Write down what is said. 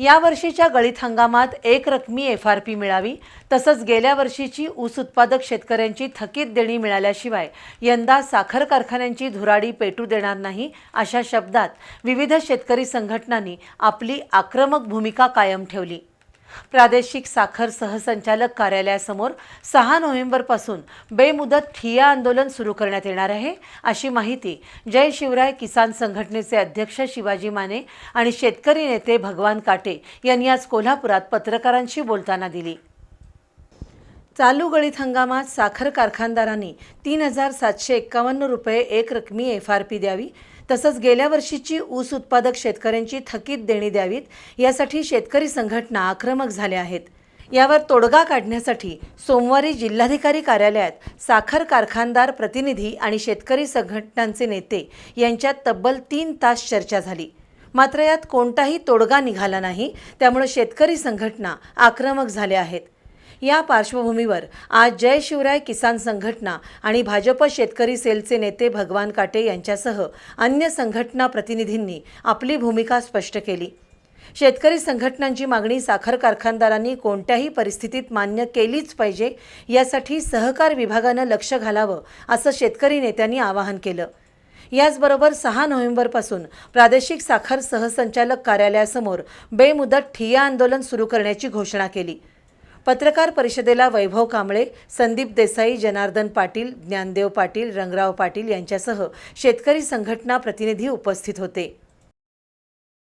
यावर्षीच्या गळीत हंगामात एक रकमी एफ आर पी मिळावी तसंच गेल्या वर्षीची ऊस उत्पादक शेतकऱ्यांची थकीत देणी मिळाल्याशिवाय यंदा साखर कारखान्यांची धुराडी पेटू देणार नाही अशा शब्दात विविध शेतकरी संघटनांनी आपली आक्रमक भूमिका कायम ठेवली. प्रादेशिक साखर सहसंचालक कार्यालयासमोर सहा नोव्हेंबरपासून बेमुदत ठिया आंदोलन सुरू करण्यात येणार आहे अशी माहिती जय शिवराय किसान संघटनेचे अध्यक्ष शिवाजी माने आणि शेतकरी नेते भगवान काटे यांनी आज कोल्हापुरात पत्रकारांशी बोलताना दिली. चालू गळीत हंगामात साखर कारखानदारांनी तीन हजार सातशे एक्कावन्न रुपये एक रकमी एफ आर पी द्यावी तसंच गेल्या वर्षीची ऊस उत्पादक शेतकऱ्यांची थकीत देणी द्यावीत यासाठी शेतकरी संघटना आक्रमक झाल्या आहेत. यावर तोडगा काढण्यासाठी सोमवारी जिल्हाधिकारी कार्यालयात साखर कारखानदार प्रतिनिधी आणि शेतकरी संघटनांचे नेते यांच्यात तब्बल तीन तास चर्चा झाली. मात्र यात कोणताही तोडगा निघाला नाही त्यामुळे शेतकरी संघटना आक्रमक झाल्या आहेत. या पार्श्वभूमीवर आज जय शिवराय किसान संघटना आणि भाजप शेतकरी सेलचे नेते भगवान काटे यांच्यासह अन्य संघटना प्रतिनिधींनी आपली भूमिका स्पष्ट केली. शेतकरी संघटनांची मागणी साखर कारखानदारांनी कोणत्याही परिस्थितीत मान्य केलीच पाहिजे यासाठी सहकार विभागानं लक्ष घालावं असं शेतकरी नेत्यांनी आवाहन केलं. याचबरोबर सहा नोव्हेंबरपासून प्रादेशिक साखर सहसंचालक कार्यालयासमोर बेमुदत ठिय्या आंदोलन सुरू करण्याची घोषणा केली. पत्रकार परिषदेला वैभव कांबळे संदीप देसाई जनार्दन पाटील ज्ञानदेव पाटील रंगराव पाटील यांच्यासह शेतकरी संघटना प्रतिनिधी उपस्थित होते.